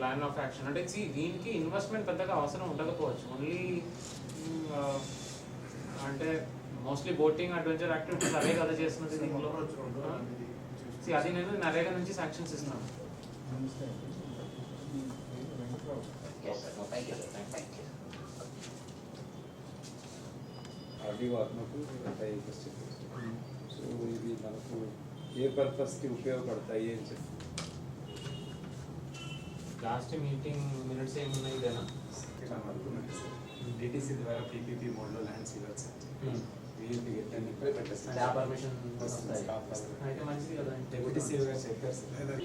Plan of action అంటే see, దీనికి investment పెద్దగా అవసరం ఉండకపోవచ్చు ఓన్లీ అంటే మోస్ట్లీ బోటింగ్ అడ్వెంచర్ యాక్టివిటీస్ అవే కదా చేస్తున్నది దీనిలో See, అది నేను నరేగా నుంచి శాంక్షన్స్ ఇస్తాను Yes, sir. No, thank you, sir. Thank thank you. Audio ఆత్మకు ఉంటాయి సో ఇవి మనకు ఏ పర్పస్కి ఉపయోగపడతాయి అని చెప్పి లాస్ట్ మీటింగ్ మినిట్స్ ఏమున్నాయి ఇదేనా? డిటిసి ద్వారా పీపీపీ మోడ్లో ల్యాండ్స్ ఇవ్వచ్చు కదా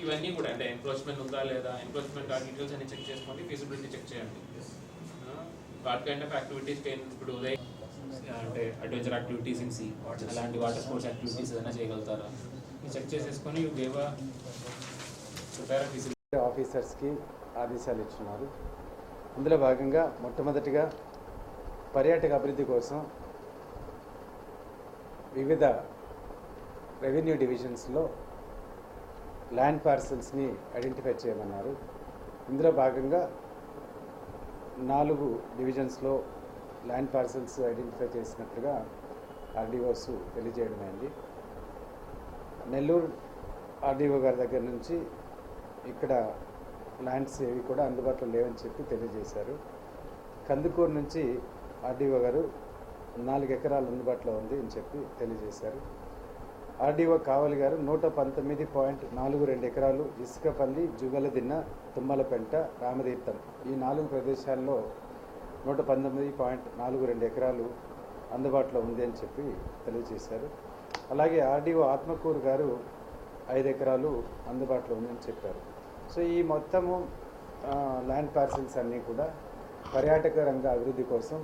ఇవన్నీ కూడా అంటే ఎంక్రోచ్మెంట్ ఉందా లేదా? ఎంక్రోచ్మెంట్ ఆ డీటెయిల్స్ అన్ని చెక్ చేసుకోండి ఫీజిబిలిటీ చెక్ చేయండి. What kind of activities can ఇప్పుడు ఉదయ్ అంటే అడ్వెంచర్ యాక్టివిటీస్ ఇన్ సీ అలాంటి వాటర్ స్పోర్ట్స్ యాక్టివిటీస్ ఏదైనా చేయగలుగుతారా? చెక్ చేసేసుకొని యూ గేవ్ ప్రిపేర్ ఫీజిబిలిటీ ఆఫీసర్స్కి ఆదేశాలు ఇచ్చినారు. అందులో భాగంగా మొట్టమొదటిగా పర్యాటక అభివృద్ధి కోసం వివిధ రెవెన్యూ డివిజన్స్లో ల్యాండ్ పార్సల్స్ని ఐడెంటిఫై చేయమన్నారు. ఇందులో భాగంగా నాలుగు డివిజన్స్లో ల్యాండ్ పార్సల్స్ ఐడెంటిఫై చేసినట్లుగా ఆర్డీఓస్ తెలియజేయడమైంది. నెల్లూరు ఆర్డీఓ గారి దగ్గర నుంచి ఇక్కడ ల్యాండ్స్ ఏవి కూడా అందుబాటులో లేవని చెప్పి తెలియజేశారు. కందుకూరు నుంచి ఆర్డీఓ గారు నాలుగు ఎకరాలు అందుబాటులో ఉంది అని చెప్పి తెలియజేశారు. ఆర్డీఓ కావలి గారు నూట పంతొమ్మిది పాయింట్ నాలుగు రెండు ఎకరాలు ఇసుకపల్లి జుగలదిన్న తుమ్మలపెంట రామతీర్థం ఈ నాలుగు ప్రదేశాల్లో నూట పంతొమ్మిది పాయింట్ నాలుగు రెండు ఎకరాలు అందుబాటులో ఉంది అని చెప్పి తెలియజేశారు. అలాగే ఆర్డీఓ ఆత్మకూరు గారు ఐదు ఎకరాలు అందుబాటులో ఉందని చెప్పారు. సో ఈ మొత్తము ల్యాండ్ పార్సిల్స్ అన్నీ కూడా పర్యాటక రంగ అభివృద్ధి కోసం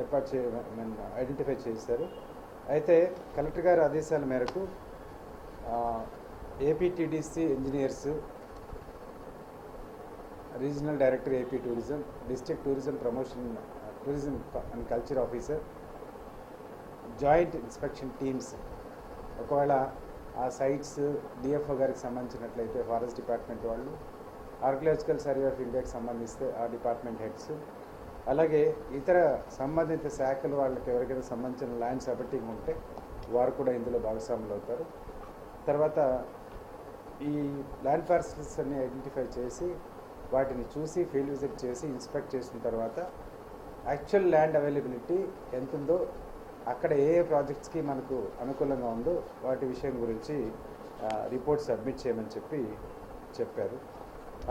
ఏర్పాటు చే ఐడెంటిఫై చేశారు. అయితే కలెక్టర్ గారి ఆదేశాల మేరకు APTDC engineers regional director AP tourism district tourism promotion tourism and culture officer joint inspection teams ఒకవేళ ఆ సైట్స్ డిఎఫ్ఓ గారికి సంబంధించినట్లయితే ఫారెస్ట్ డిపార్ట్మెంట్ వాళ్ళు ఆర్కియలాజికల్ సర్వే ఆఫ్ ఇండియాకి సంబంధిస్తే ఆ డిపార్ట్మెంట్ హెడ్స్ అలాగే ఇతర సంబంధిత శాఖలు వాళ్ళకి ఎవరికైనా సంబంధించిన ల్యాండ్ సబట్టింగ్ ఉంటే వారు కూడా ఇందులో భాగస్వాములు అవుతారు. తర్వాత ఈ ల్యాండ్ పార్సల్స్ అన్ని ఐడెంటిఫై చేసి వాటిని చూసి ఫీల్డ్ విజిట్ చేసి ఇన్స్పెక్ట్ చేసిన తర్వాత యాక్చువల్ ల్యాండ్ అవైలబిలిటీ ఎంతుందో అక్కడ ఏ ఏ ప్రాజెక్ట్స్కి మనకు అనుకూలంగా ఉందో వాటి విషయం గురించి రిపోర్ట్ సబ్మిట్ చేయమని చెప్పి చెప్పారు.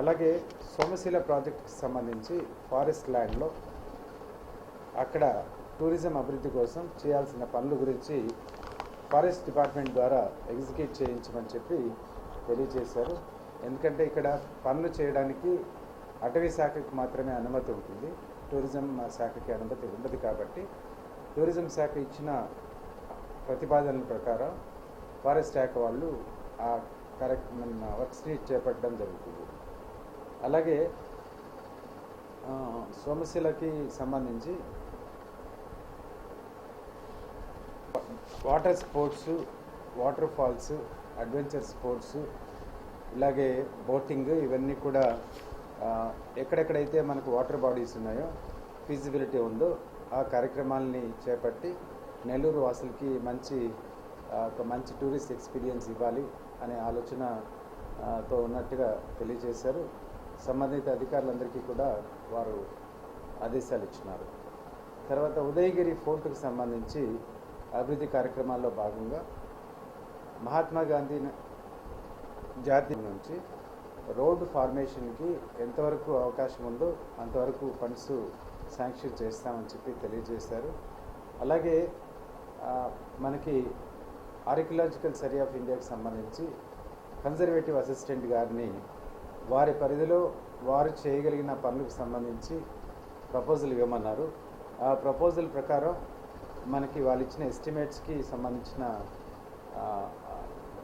అలాగే సోమశీల ప్రాజెక్ట్కి సంబంధించి ఫారెస్ట్ ల్యాండ్లో అక్కడ టూరిజం అభివృద్ధి కోసం చేయాల్సిన పనుల గురించి ఫారెస్ట్ డిపార్ట్మెంట్ ద్వారా ఎగ్జిక్యూట్ చేయించమని చెప్పి తెలియజేశారు. ఎందుకంటే ఇక్కడ పనులు చేయడానికి అటవీ శాఖకు మాత్రమే అనుమతి ఉంటుంది. టూరిజం శాఖకి అనుమతి ఉండదు కాబట్టి టూరిజం శాఖ ఇచ్చిన ప్రతిపాదనల ప్రకారం ఫారెస్ట్ శాఖ వాళ్ళు ఆ కరెక్ట్ మన వర్క్స్ని చేపట్టడం జరుగుతుంది. అలాగే ఆ, సోమశిలకి సంబంధించి water sports water falls adventure sports ఇలాగే బోటింగ్ ఇవన్నీ కూడా ఎక్కడెక్కడైతే మనకు వాటర్ బాడీస్ ఉన్నాయో ఫీజిబిలిటీ ఉందో ఆ కార్యక్రమాల్ని చేపట్టి నెల్లూరు వాసులకి మంచి ఒక మంచి టూరిస్ట్ ఎక్స్పీరియన్స్ ఇవ్వాలి అనే ఆలోచనతో ఉన్నట్టుగా తెలియజేశారు. సంబంధిత అధికారులందరికీ కూడా వారు ఆదేశాలు ఇచ్చినారు. తర్వాత ఉదయగిరి ఫోర్టుకు సంబంధించి అభివృద్ధి కార్యక్రమాల్లో భాగంగా మహాత్మా గాంధీ జాతి నుంచి రోడ్డు ఫార్మేషన్కి ఎంతవరకు అవకాశం ఉందో అంతవరకు ఫండ్స్ శాంక్షన్ చేస్తామని చెప్పి తెలియజేశారు. అలాగే మనకి ఆర్కియలాజికల్ సర్వే ఆఫ్ ఇండియాకి సంబంధించి కన్జర్వేటివ్ అసిస్టెంట్ గారిని వారి పరిధిలో వారు చేయగలిగిన పనులకు సంబంధించి ప్రపోజల్ ఇవ్వమన్నారు. ఆ ప్రపోజల్ ప్రకారం మనకి వాళ్ళు ఇచ్చిన ఎస్టిమేట్స్కి సంబంధించిన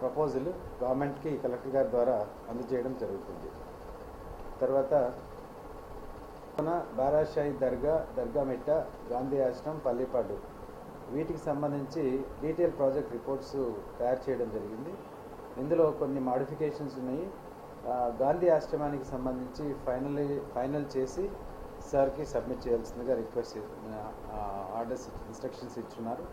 ప్రపోజల్ గవర్నమెంట్కి కలెక్టర్ గారి ద్వారా అందజేయడం జరుగుతుంది. తర్వాత మన బారాషాయి దర్గా దర్గామిట్ట గాంధీ ఆశ్రమం పల్లిపాడు. వీటికి సంబంధించి డీటెయిల్ ప్రాజెక్ట్ రిపోర్ట్స్ తయారు చేయడం జరిగింది. ఇందులో కొన్ని మాడిఫికేషన్స్ ఉన్నాయి. గాంధీ ఆశ్రమానికి సంబంధించి ఫైనల్ ఫైనల్ చేసి సార్కి సబ్మిట్ చేయాల్సిందిగా రిక్వెస్ట్ ఆర్డర్స్ ఇన్స్ట్రక్షన్స్ ఇచ్చున్నారు.